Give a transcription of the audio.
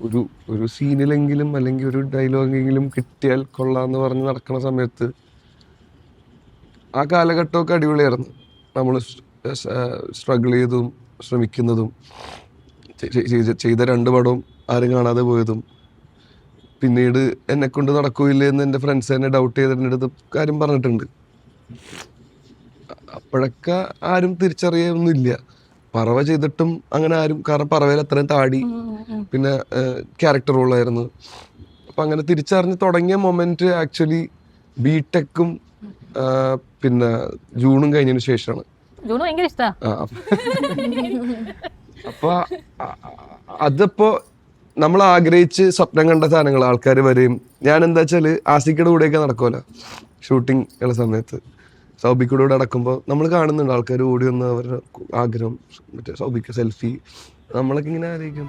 ഒരു ഒരു സീനിലെങ്കിലും അല്ലെങ്കിൽ ഒരു ഡയലോഗെങ്കിലും കിട്ടിയാൽ കൊള്ളാന്ന് പറഞ്ഞ് നടക്കുന്ന സമയത്ത് ആ കാലഘട്ടമൊക്കെ അടിപൊളിയായിരുന്നു. നമ്മൾ സ്ട്രഗിൾ ചെയ്തും ശ്രമിക്കുന്നതും ചെയ്ത- രണ്ട് പടവും ആരും കാണാതെ പോയതും. പിന്നീട് എന്നെ കൊണ്ട് നടക്കൂല എന്ന് എന്റെ ഫ്രണ്ട്സ് എന്നെ ഡൗട്ട് ചെയ്തിട്ടുണ്ട് അടുത്ത് കാര്യം പറഞ്ഞിട്ടുണ്ട്. അപ്പോഴൊക്കെ ആരും തിരിച്ചറിയൊന്നുമില്ല പറവ ചെയ്തിട്ടും അങ്ങനെ ആരും കാരണം പറവയിൽ അത്രയും താടി പിന്നെ ക്യാരക്ടർ റോളായിരുന്നു അപ്പം അങ്ങനെ തിരിച്ചറിഞ്ഞ് തുടങ്ങിയ മൊമെന്റ് ആക്ച്വലി ബിടെക്കും പിന്നെ ജൂണും കഴിഞ്ഞതിന് ശേഷമാണ് ഭയങ്കര അപ്പൊ അതിപ്പോ നമ്മൾ ആഗ്രഹിച്ച് സ്വപ്നം കണ്ട സാധനങ്ങൾ ആൾക്കാർ വരെയും. ഞാൻ എന്താ വെച്ചാൽ ആസിക്കയുടെ കൂടെയൊക്കെ നടക്കുമല്ലോ ഷൂട്ടിംഗ് ഉള്ള സമയത്ത്. സൗബിക്കയുടെ കൂടെ നടക്കുമ്പോൾ നമ്മൾ കാണുന്നുണ്ട് ആൾക്കാർ ഓടി വന്ന് അവരുടെ ആഗ്രഹം മറ്റേ സൗബിക്ക സെൽഫി നമ്മളൊക്കെ ഇങ്ങനെ ആയിരിക്കും